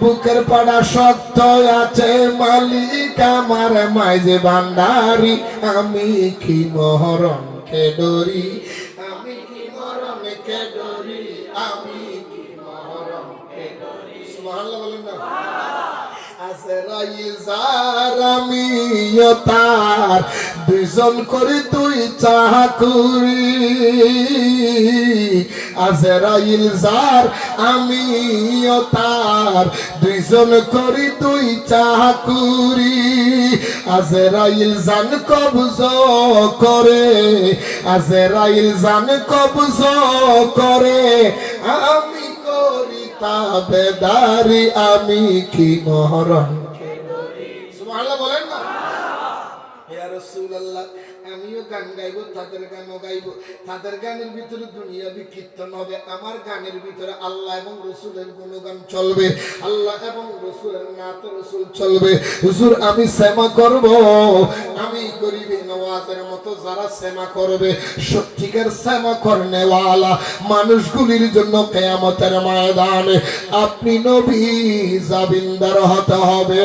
বুকের পাড়া সত্য আছে, মালিক আমার মাইজে ভান্ডারি। আমি কি মহরমকে ডরি? আমি কি মহরমকে ডরি? আমি কি মহরমকে ডরি? সুবহানাল্লাহ বলেন না। আজরাইল যার আমিও তার দুইজন করে তুই চাকুরি। আজরাইল যার, আমিও তার। দুইজন করি তুই চাকুরি। আজরাইল জান কবজ করে। আজরাইল জান কবজ করে। আমি করি তাবেদারি আমি কি মহরম সুবহানাল্লাহ বলেন না রাসূলুল্লাহ, আমিও গান গাইবো, তাদের গানও গাইবো। তাদের গানের ভিতরে দুনিয়াবি কীর্তন হবে, আমার গানের ভিতরে আল্লাহ এবং রসুলের গুণগান চলবে। আল্লাহ এবং রসুলের নাত রসুল চলবে। হুজুর, আমি সেমা করব, আমি গরিবে নওয়াজের মতো যারা সেমা করবে। সত্যিকার সেমা করনেওয়ালা মানুষগুলির জন্য কেয়ামতের ময়দানে আপনি নবী জাবিন্দার হতে হবে।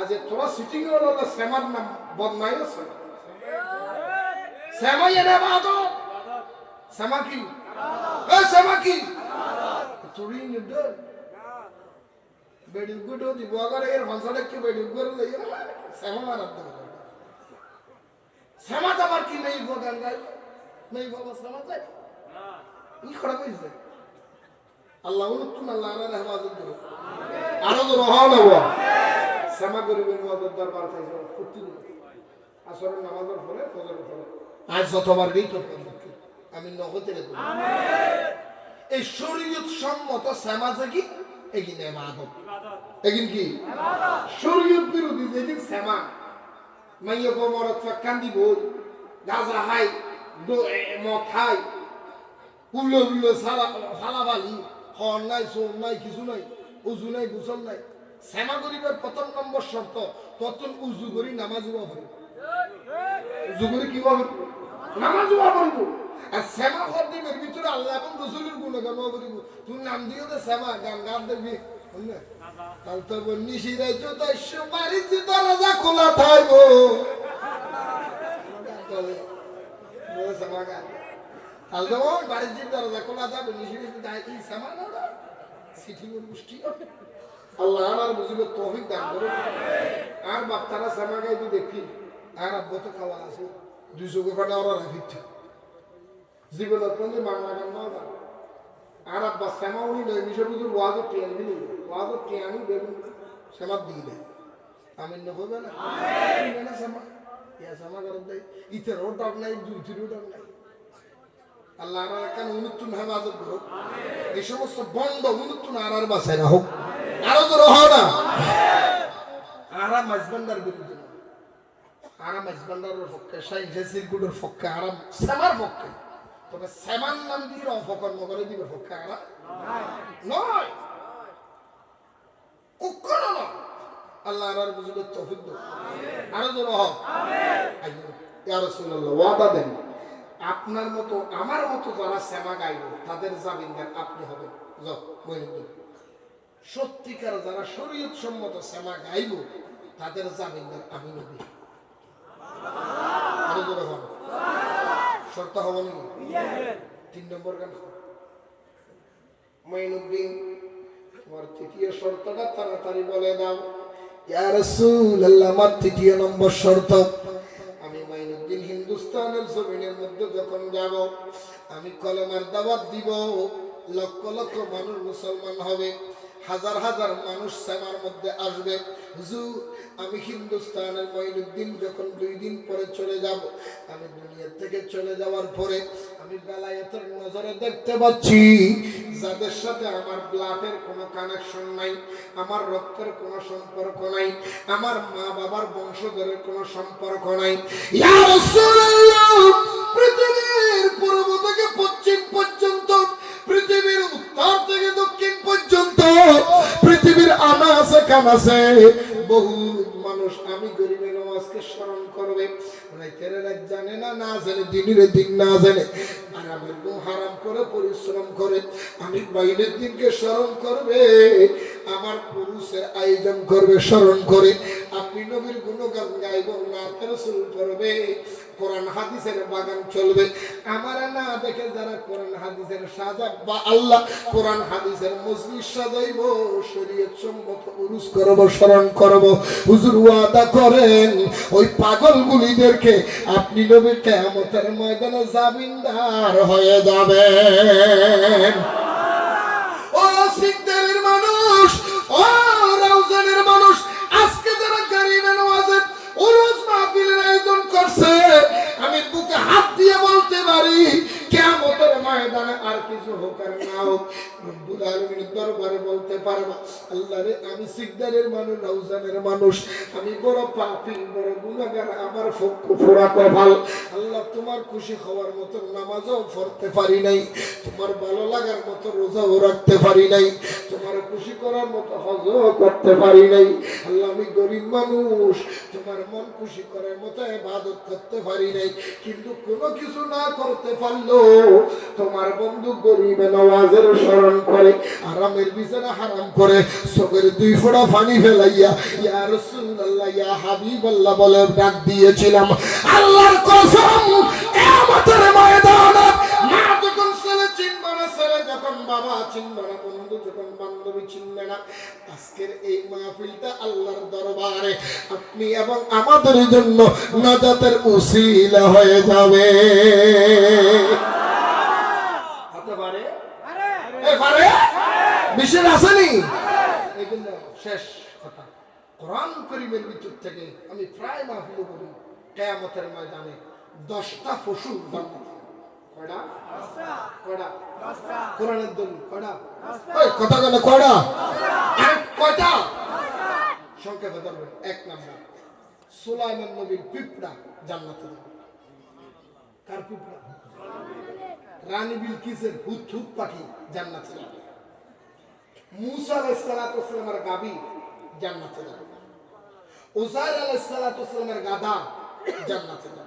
আজ তোরা সিটিং হলো শ্যামার নাম বদনাই আছে শ্যামা এনে বাদো শ্যামা কি? এ কি? চুরি নিবে বেডি গুটো দিব আগারে, এর ভাষাটা কি বেডি গুলো লই শ্যামা মারাত দেব। শ্যামা তোমার কি নেই গান গাই নেই বাবা, শ্যামা যাই ই খড়া কইছে আল্লাহ উন্নতুন আল্লাহ আল্লাহ হেফাজত করো। আরও রহাও নেব শ্যামা গরিবের মদত দরবার চাইছে প্রতি আসরের নামাজের পরে ফজরের পরে আজ যতবার গেই তোর আমি নগদে এই শরীয়ত সম্মত শ্যামা কি এগিন এমাদত এগিন কি শরীয়ত বিরোধী যেদিন শ্যামা। মাইয়া কোমরত কান্দি বই গাজা হাই মদ খাই উল্লো উল্লো সালা ফালাবালি হর নাই সোম নাই কিছু নাই উজু নাই গুসল নাই। শ্যামা গরিবের প্রথম নম্বর শর্ত তখন উজু করি নামাজ উবা করি। উজু করি কি পাবো নামাজ উবা করব। আর শ্যামা হরদিনের ভিতরে আল্লাহ এবং রসুলের গুণ গান করিব। তুমি নাম দিও তো শ্যামা, গান গান দেখবি। তাহলে তো নিশিরাই তো দস্য বাড়িতে দরজা খোলা থাকব শ্যামা গান। তাহলে ওই বাড়িতে দরজা খোলা থাকবে নিশিরাই তো শ্যামা না? সিটি মুষ্টি আল্লাহ আর বুঝিবে তৌফিক দান করো আর বাপ্তারা শ্যামা গাই তো দেখি আর আব্বা তো খাওয়া আছে দুইশো কোটা ওরা রাখিচ্ছে জীবনত মানে বাংলা গান না আর আব্বা শ্যামা উনি নয় মিশর বুঝুর ওয়াজও টিয়ান দিল। ওয়াজও টিয়ানি বেগুন শ্যামার দিয়ে দেয় আমি নকবে না? শ্যামা? ইয়া শ্যামা করত দেয়। ইতেরও ডাক নাই দুইটিরও ডাক নাই। আল্লাহ আর কেন উন্নতুন হেফাজত করুক? এই সমস্ত বন্ধ উন্নতুন আর আর বাসায় না হোক আরও তো রহ না। আরাম বিরুদ্ধে আরাম পক্ষে সিরকুটের পক্ষে আরাম, শ্যামার পক্ষে। তবে শ্যামান নাম দিয়ে অপকর্ম করে দিবে পক্ষে আরাম? নয়। নয়। আল্লাহ আর বুঝবে আরও ওয়াদা দেন। আপনার মতো, আমার মতো যারা শ্যামা গাইব, তাদের জামিনদার আপনি হবেন। যাও সত্যিকার যারা শরীয়ত সম্মত শ্যামা গাইব, তাদের জামিনদার আমি নবী। শর্ত হবে তিন নম্বর গান মঈনুদ্দিন, তোমার তৃতীয় শর্তটা তাড়াতাড়ি বলে দাও। আমার তৃতীয় নম্বর শর্ত। আমি মাইনুদ্দিন হিন্দুস্তানের জমিনের মধ্যে যখন যাব, আমি কলেমার দাওয়াত দিব। লক্ষ লক্ষ মানুষ মুসলমান হবে। হাজার হাজার মানুষ সেমার মধ্যে আসবে। হুজুর, আমি হিন্দুস্তানের মঈনুদ্দিন যখন দুই দিন পরে চলে যাব, আমি দুনিয়া থেকে চলে যাওয়ার পরে আমি বেলায়েতের নজরে দেখতে পাচ্ছি, যাদের সাথে আমার ব্লাডের কোনো কানেকশন নাই, আমার রক্তের কোনো সম্পর্ক নাই, আমার মা বাবার বংশধরের কোনো সম্পর্ক নাই। পৃথিবীর পূর্ব আনাসে কানাসে বহু মানুষ আমি গরিবের নামাজকে স্মরণ করবে। রাইতের জানে না না জানে, দিনের দিন না জানে। আরামের গো হারাম করে পরিশ্রম করে। আমি বাইরের দিনকে স্মরণ করবে। আমার পুরুষের আয়োজন করবে, স্মরণ করে। আপনি নবীর গুণগান গাইব না করবে কোরআন হাদিসের বাগান চলবে। আমার না দেখে যারা কোরআন হাদিসের সাজা বা আল্লাহ কোরআন হাদিসের মজলিস সাজাইব, শরীয়ত সম্মত উরুস করব, স্মরণ করব। হুজুর ওয়াদা করেন, ওই পাগলগুলিদেরকে আপনি নবী কিয়ামতের ময়দানে জামিনদার হয়ে যাবেন। করছে আমি বুকে হাত দিয়ে বলতে পারি কিয়ামতের ময়দানে আর কিছু হোক আর না হোক রব্বুল আলামিনের দরবারে বলতে পারবা, আল্লাহ রে, আমি সিকদারের মানুষ রাউজানের মানুষ। আমি বড় পাপী, বড় গুনাহগার, আমার ফোড়া কপাল। আল্লাহ, তোমার খুশি হওয়ার মতো নামাজও পড়তে পারি নাই। তোমার ভালো লাগার মতো রোজাও রাখতে পারি নাই। তোমার খুশি করার মতো হজও করতে পারি নাই। আল্লাহ, আমি গরিব মানুষ। তোমার মন খুশি করার মতো ইবাদত করতে পারি নাই। কিন্তু কোনো কিছু না করতে পারল তোমার বন্ধু গরিব নওয়াজের স্মরণ করে আরামের বিছানা হারাম করে, চোখের দুই ফোঁটা পানি ফেলাইয়া, ইয়া রাসূলুল্লাহ, ইয়া হাবিবাল্লাহ বলে ডাক দিয়েছিলাম। আল্লাহর কসম, কিয়ামতের ময়দানে মা যখন ছেলে চিনবে না, ছেলে যখন বাবা চিনবে না, বন্ধু যখন বান্ধবী চিনবে না, আজকের এই মাহফিলটা আল্লাহর দরবারে আপনি এবং আমাদের জন্য নাজাতের উসিলা হয়ে যাবে। এ আসেনি এই জন্য শেষ কথা। কোরআন করিমের ভিতর থেকে আমি প্রায় মাহফিলে বলি কেয়ামতের ময়দানে দশটা পশু জান্নাত কয়টা? কয়টা? কোরআনের দলিল কয়টা? ওই কথা কেন কয়টা? আরে কয়টা? সংক্ষেপে ধরবেন এক নাম্বার। সুলাইমান নবীর পিঁপড়া জান্নাতে যাবে। কার পিঁপড়া? রানী বিলকিসের হুত পাখি মুসা গাবি গাধা সালে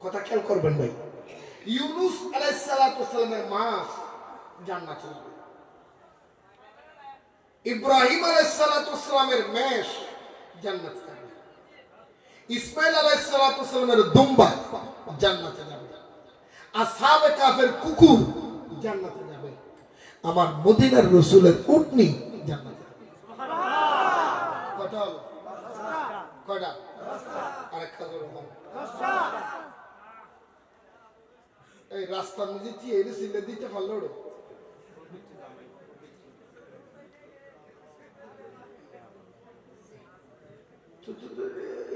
কথা খেয়াল করবেন ভাই, ইউনুস আলাইহিস সালাতু ওয়াসসালামের মাছ জান্নাতে ইব্রাহিম আলাইহিস সালাতু ওয়াসসালামের মেষ জান্নাতে ইসমাইল আলাইহিস সালাতু দুম্বা জান্নাতে যাবে। আসহাবে কাফের কুকুর জান্নাতে যাবে। আমার মদিনার রসুলের উটনি জান্নাতে কটা হলো? কয়টা? আরেকটা জোরে এই রাস্তার মধ্যে দিতে পারল রে তো, তো, তো, এই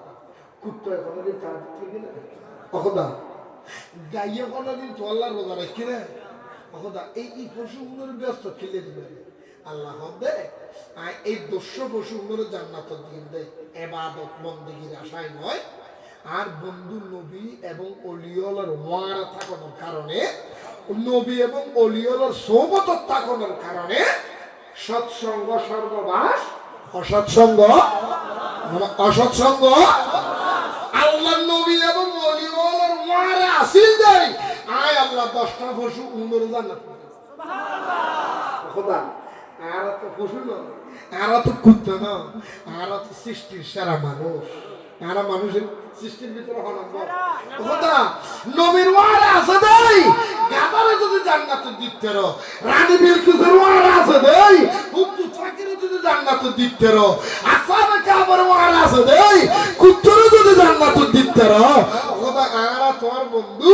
কুত্তা হনদিন চার পড়ি না। অহদা গাইয়ে কোনোদিন তো রোজা রাখি না। অহদা এই এই পশুগুলোর ব্যস্ত খেলে দিবে আল্লাহ হবে আর এই দস্য পশুগুলো জান্নাত দিয়ে দেয় এবাদত বন্দীগীর আশায় নয়। আর বন্ধু নবী এবং অলিয়লার ওয়ারা থাকানোর কারণে নবী এবং অলিওলার সৌবত থাকানোর কারণে সৎসঙ্গ সর্ববাস অসৎসঙ্গ অসৎসঙ্গ দেয় আয় আল্লাহ দশটা পশু উন্নর জান্নাত খোদা আর তো পশু নয় আর তো কুত্তা না আর তো সৃষ্টির সেরা মানুষ। আর মানুষের সৃষ্টির ভিতরে খোদা নবীর ওয়ার আছে দেই? গাদারে যদি জান্নাত দিতে রানী বিলকিসের ওয়ার আছে দেই? কুত্তু চাকিরে যদি জান্নাত দিতে আসাবে কাবার ওয়ার আছে দেই? কুত্তরে যদি জান্নাত দিতে খোদা আর তোমার বন্ধু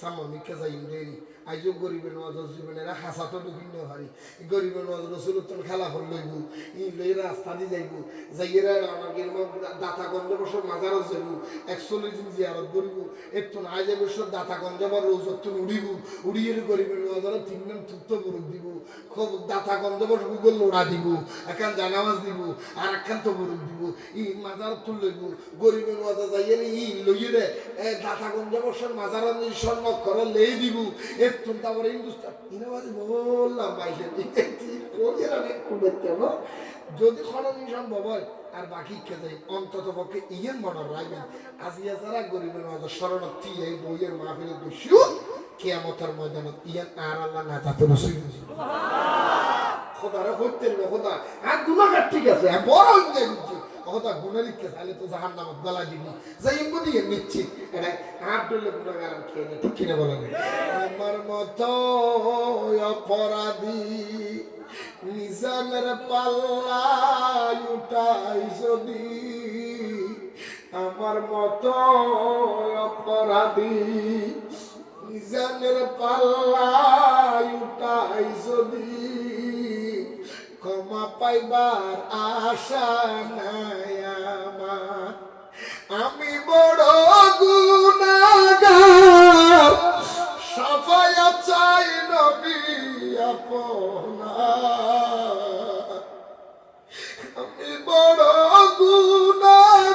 সামনিকে যাই দেরি আইজো গরিবের নজর জীবনের হাসা তো বিভিন্ন হারি গরিবের নজর রসুল খেলা হল লইব ই লই রাস্তা দিয়ে যাইব যাইয়েরা আমাকে দাতা গঞ্জ বছর মাজারও যাইব একচল্লিশ দিন জিয়ারত করিব একটু না যাবে বছর দাতা গঞ্জ বা রোজত উড়িব উড়িয়ে গরিবের নজর তিন দিন তুপ্ত বরুক দিব। খুব দাতা গঞ্জ বছর গুগল লোড়া দিব এখান জানামাজ দিব আর একখান তো বরুক দিব। ই মাজার তুল লইব গরিবের নজর যাইয়ে ই লইয়ে রে দাতা গঞ্জ বছর মাজার স্বর্ণ করে লেই দিব। একটু তারপরে হিন্দুস্তান ইনাবাজি বললাম বাইশে যদি খনন সম্ভব হয় আর বাকি কে যাই অন্তত পক্ষে ইয়ের মনে রাখবেন আজিয়া যারা গরিবের মাঝে শরণার্থী এই বইয়ের মাহফিলে বসিও কেয়ামতের ময়দানত ইয়ান আর আল্লাহ না যাতে রসুই খোদারে হইতে না খোদা। আর গুণাগার ঠিক আছে আর বড় হইতে খোদা গুণের ইচ্ছে, তাহলে তো জাহান নামত গলা দিবি। যাই দিয়ে নিচ্ছি এটা হাত ধরলে গুণাগার খেয়ে নেই ঠিক কিনা বলেন আমার মতো অপরাধী নিজানের পাল্লাই উঠাই যদি, আমার মতো অপরাধী নিজানের পাল্লাই উঠাই যদি ক্ষমা পাইবার আশা নাই আমার। আমি বড় গুণাগার, সাফায়া চাই নবী আপনার। আমি বড় গুণাগার,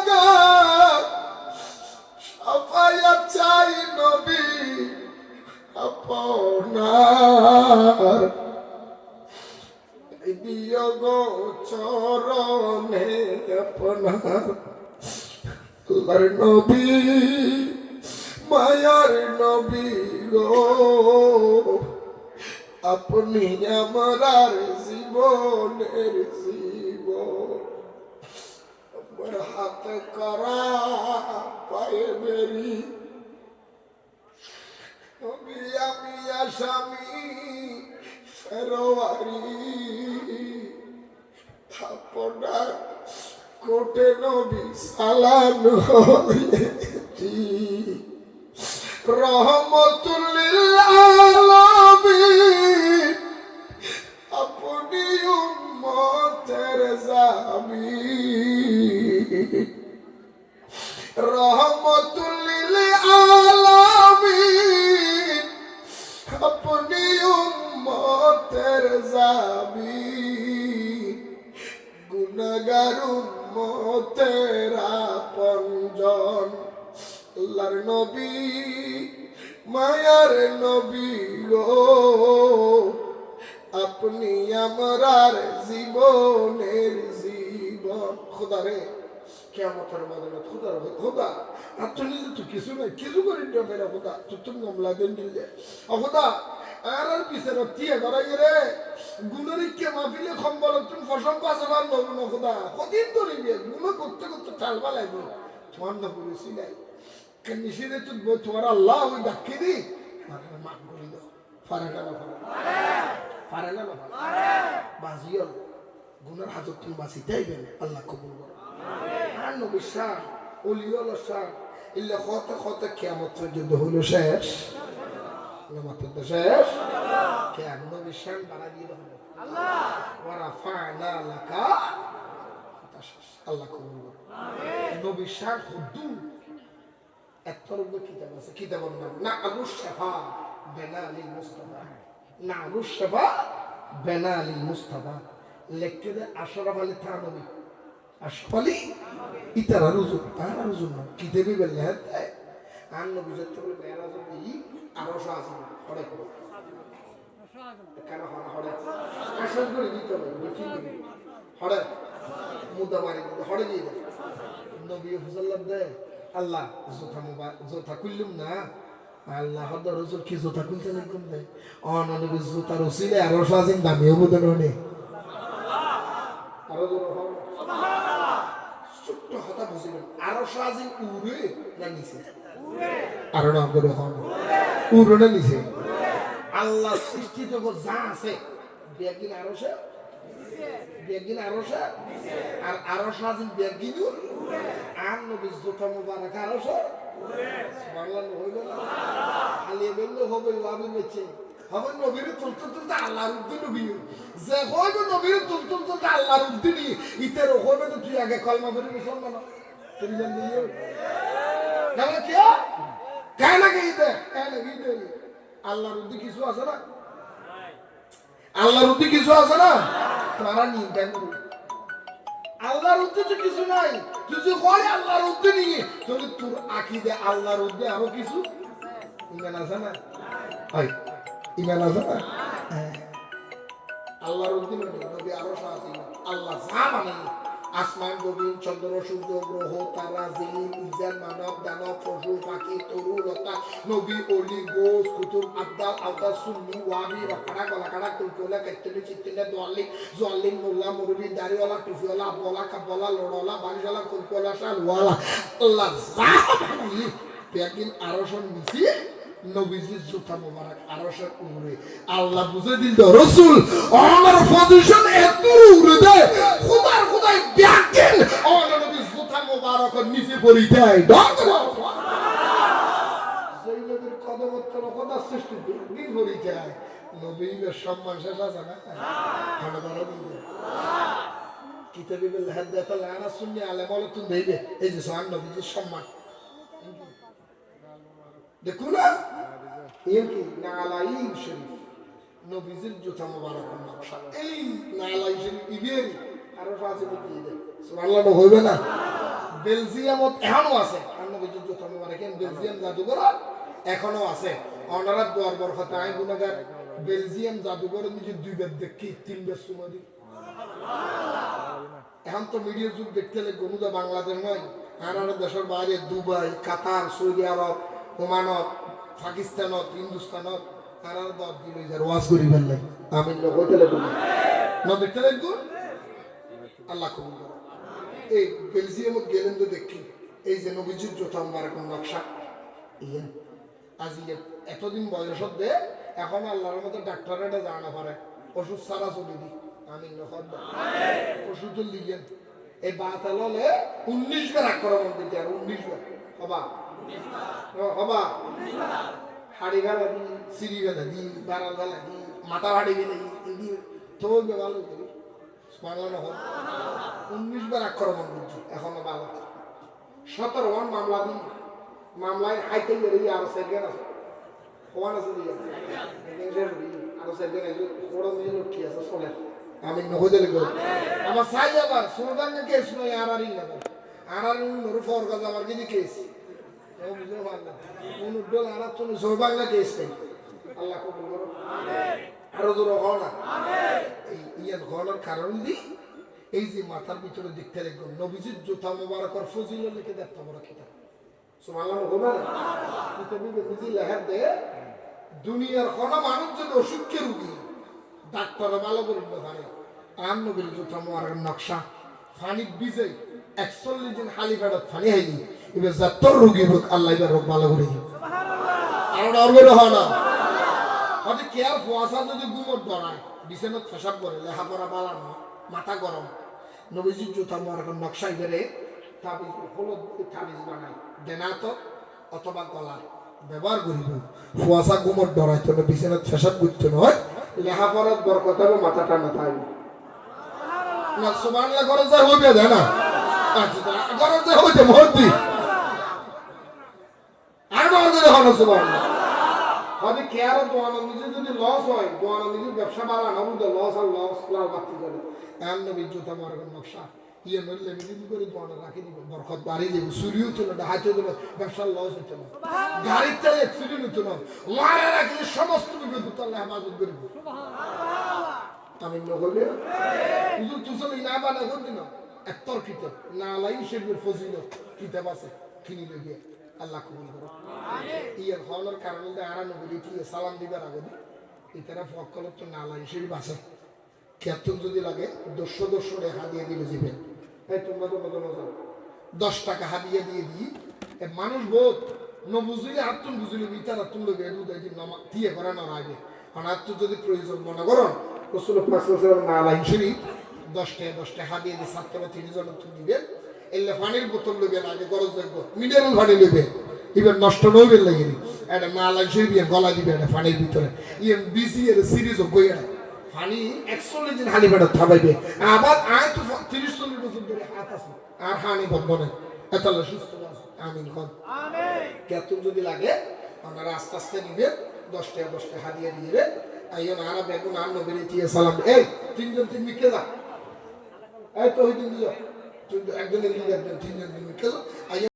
সাফায়া চাই নবী আপনার। আল্লাহর নবী, মায়ার নবী গো। আপনি আমার জীবনের জীবন। আমার হাতে করা পায়ে বেরি। নবী, আমি আসামি, ফেরোয়ারি। আপনার কোটে নবী সালান হয়েছি রহমতুল্লিল আলামিন আপনি উম্মতের জামি রহমতুল্লিল আলামিন আপনি উম্মতের জামি গুণগার উম্মতের আপনজন আল্লাহর নবী, মায়ার নবী গো। আপনি আমার জীবনের জীবন। খোদা রে কেমতের মদনত খোদা রে খোদা। আর তো নিজে তো কিছু নাই, কিছু করি না মেরা খোদা। তো তুমি মামলা দেন দিলে। খোদা আর পিছে রতিয়া করা গেলে গুণের কে মাফিলে সম্বল তুমি ফসল কাছে বার নবো না খোদা। কদিন ধরে গিয়ে গুণ করতে করতে ঠালবা লাগবে তোমার না করেছি নাই। নিষেধে তো তোমার আল্লাহ ওই ডাকি দি। মাফ করে দাও। না পারে না না বাজিও। গুনার হাজত তুমি বাঁচিতে আইবেন আল্লাহ কবুল করো। আর নবী শাহ অলিওল শাহ, ইল্লা খতে খতে কেমত পর্যন্ত হইল শেষ। নামাত তো শেষ? কেন নবী শাহ বাড়া দিয়ে হলো ওরা ফানা লাকা আল্লাহ কবুল করো নবী শাহ হুদ্দু একতরফ কিতাব আছে কিতাবের নাম না আলু শাফা বেনা আলী মুস্তাফা। না আলু শাফা বেনা আলী মুস্তাফা। লিখতে দে আশরাফ আলী থানবী। আশরাফ আলী? ইতারা রুজু আর রুজু না কিতাবি বেলে হাত আর নবী যত করে কেন হড়ে হড়ে আসল করে দিতে হবে বুঝি হড়ে মারি দিতে দিয়ে দেয়। নবী হুসাল্লাম দে আল্লাহ জোথা মোবাইল জোথা খুললুম না আল্লাহ রসুল কি জোথা খুলতে লাগলাম দে অন নবী রসিলে আর সাজিন দামি হব তো নে আরও ছোট্ট হতা বুঝিলেন আরও সাজিন উড়ে না নিচে। আরও না করে হন উড়ে না নিচে আল্লাহ সৃষ্টি জগৎ যা আছে, বেগিন আরও সে বেগিন আরও সে আর আরও সাজিন বেগিন, আর নবী জোতা মুবারক আরও সে বাংলা হইল না হালিয়ে বেললে হবে লাভি বেচে। হবে নবীর তুলতে তুলতে আল্লাহর উদ্দি নবী। যে হইবে নবীর তুলতে তুলতে আল্লাহর উদ্দি নি ইতের হইবে তো তুই আগে কলমা করে মুসলমান। তুই জান দিও না কি? কেন কি ইতে কেন কি ইতে আল্লাহর উদ্দি কিছু আছে না? আল্লাহর উদ্দি কিছু আছে না? তারা নিন্দা করবে। আল্লাহর উদ্দে তো কিছু নাই। যে হয় আল্লাহর উদ্দে নিয়ে, তাহলে তোর আকিদে আল্লাহর উদ্দে আরও কিছু? ইমান আছে না? হয় ইমান আছে না। আল্লাহর উদ্দে আরও সাহায্য আল্লাহ যা মানে আসমান গভীর চন্দ্র, সূর্য, গ্রহ, তারা জিন ইজান মানব, দানব, পশু, পাখি, তরু, লতা নবী অলি, গোস, কুতুব আব্দাল আওতা সুন্নি, ওয়াবি রকাড়া গলাকাড়া কুলকুলা কেত্তলি চিত্তিলে দোয়ালি জোয়ালি মোল্লা, মুরবি, দাড়িওয়ালা, টুফিওয়ালা বলা কাবলা লড়ওয়ালা বাড়িওয়ালা কুলকুলা শালওয়ালা, আল্লাহ যা বেগিন আরশন মিশিয়ে নবীজির জুতা মোবারক আরশের উপরে। আল্লাহ বুঝে দিল, রসুল, আমার পজিশন এত উড়ে দেয় খুদাই ব্যাকেন আমার নবীর জুতা মোবারক নিচে পড়ি দেয় ডক সেই নবীর কদমত্তর কথা সৃষ্টি কি পড়ি যায় নবীর সম্মান শেষ আছে না? ভালো ভালো দিবে কিতাবে বলে হাত দেখা লানা শুনলে আলে বলে তুমি দেবে এই যে সোহান নবীজির সম্মান। দেখো না? এর কি? নালাইন শরীফ। নবীজির জুতা মোবারকের নকশা। এই নালাই শরীফ ইবের। এখনও তো মিডিয়া যুগ দেখতে হলে গনুদা বাংলাদেশ নয়, আর দেশের বাইরে দুবাই, কাতার, সৌদি আরব, ওমানত, পাকিস্তানত, হিন্দুস্তানত, আর দর দিল ওয়াজ করি ফেললে আমি দেখতে দেখুন আল্লাহ কবুল করো। এই বেলজিয়ামত গেলেন তো দেখি, এই যে নবীজির জোতা এখন নকশা। ইয়ে আজ এতদিন বয়সত দে এখন আল্লাহর মতো ডাক্তার এটা জানা পারে ওষুধ সারা চলে দি। আমি ওষুধ লিগেন এই বাতাল হলে উনিশ বার আক্রমণ আর উনিশ বার। হবা? হবা? হাড়ি গালা দি, সিঁড়ি গালা দি বারাল দি মাথা হাড়ি গেলে দি তো ভালো বাংলা উনিশ বার আক্রমণ সতেরো বার মামলা দিই মামলায় হাইতে গেলে আরও সেকেন্ড আছে। চলে। আমি নহদে লিখো আমার সাই আবার সোনাদাঙ্গা কেস নয় আর আর ইলা আর আর নরু ফর গাজ আমার কি কেস আর তুমি বাংলা কেস নেই। আল্লাহ কবুল করো আরও হও এই ইয়ার হওয়ার কারণ দি, এই যে মাথার ভিতরে দেখতে লাগল নবীজির জুতা ফজিল লিখে দেখতে বড় কিতাব সুবহানাল্লাহ হবে না? কিতাবি লেখার দে দুনিয়ার কোন মানুষ যদি অসুখের রুগী, ডাক্তার ভালো দিতে আর নবীর জুতা মোবারকের নকশা, ফানি বিজে একচল্লিশ দিন খালি পেটত ফানি হাইলি এবার যাত্তর রুগী হোক, আল্লাহ এবার রোগ ভালো করে হয় না। হয়তো কেয়ার ফুয়াশা যদি গুমর ডরায় বিছানাত ফেসাব করে লেখাপড়া বালানো মাথা গরম নবীজির জুতা মোবারকের নকশাই বেড়ে তাবিজ হলুদ তাবিজ বানায় দেনাত অথবা গলার ব্যবহার করিব ফুয়াশা গুমর ডরাই তো বিছানাত ফেসাব করতে নয় লেখাপড়ার বরকত হবে মাথাটা মাথায় না সুবহানাল্লাহ করে যা হইবে দেয় না ঘরে যা হইতে মহদ্দি সুবহানাল্লাহ হয়তো কেয়ার দোয়ানো নিজে যদি লস হয় দোয়ানো নিজের ব্যবসা বাড়া না বুঝতে লস আর লস লাল বাতি করে এমন নবী জুতা মারবেন নকশা। ইয়ে নইলে মিলিম করে দোয়ানো রাখি দিব। বরকত বাড়ি যাবে চুরিও ছিল না হাতে দিল ব্যবসার লস হতো না গাড়ির তেলে চুরি হতো না মারা রাখলে সমস্ত বিপদ আল্লাহ হেফাজত করবে আমি নগলে হুজুর তুসল না বানা করতে না একতর কিতাব না লাই শেখের ফজিলত। কিতাব আছে কিনি লেগে আল্লাহ কবুল করো ইয়ার হওয়ার কারণে আরা নগরী দিয়ে সালাম দিবার আগে ইতারা ফকলত তো না লাই শরীফ আছে কেতন যদি লাগে দশশো দশশো রেখা দিয়ে দিলে যাবেন এই তোমরা তো মজা মজা। দশ টাকা হাদিয়া দিয়ে দিই। মানুষ বোধ ন বুঝলে আত্মন বুঝলে বিতার আত্মন লোক যে নমা দিয়ে করে না আগে আর আত্ম যদি প্রয়োজন মনে করো রসুল পাঁচ বছর না লাইন শরীফ দশটা দশটা হাদিয়া দিয়ে সাতটা বা তিরিশ জন তুমি দিবেন। এলে পানির বোতল লইবেন আগে গরজ দেখব মিনারেল পানি লইবে এবার নষ্ট নইবেন লাগেনি একটা লাইন শরীফ ইয়ে গলা দিবে একটা পানির ভিতরে। ইয়ে বিসি এর সিরিজ বই এটা পানি একচল্লিশ দিন হানি বেড়া থামাইবে। আবার আয় তো তিরিশ চল্লিশ বছর ধরে হাত আছে। আর হানি বন্ধ নেই। এতালে সুস্থ আছে আমিন খন কেতন যদি লাগে আপনারা আস্তে আস্তে নিবেন। দশটা দশটা হাদিয়া দিয়ে আইও না আরা বেগুন আর নবীর সালাম। এই তিনজন তিন মিকে যা। এই তো ওই দিন দিও একজন একজন তিনজন তিন মিকে যা আইও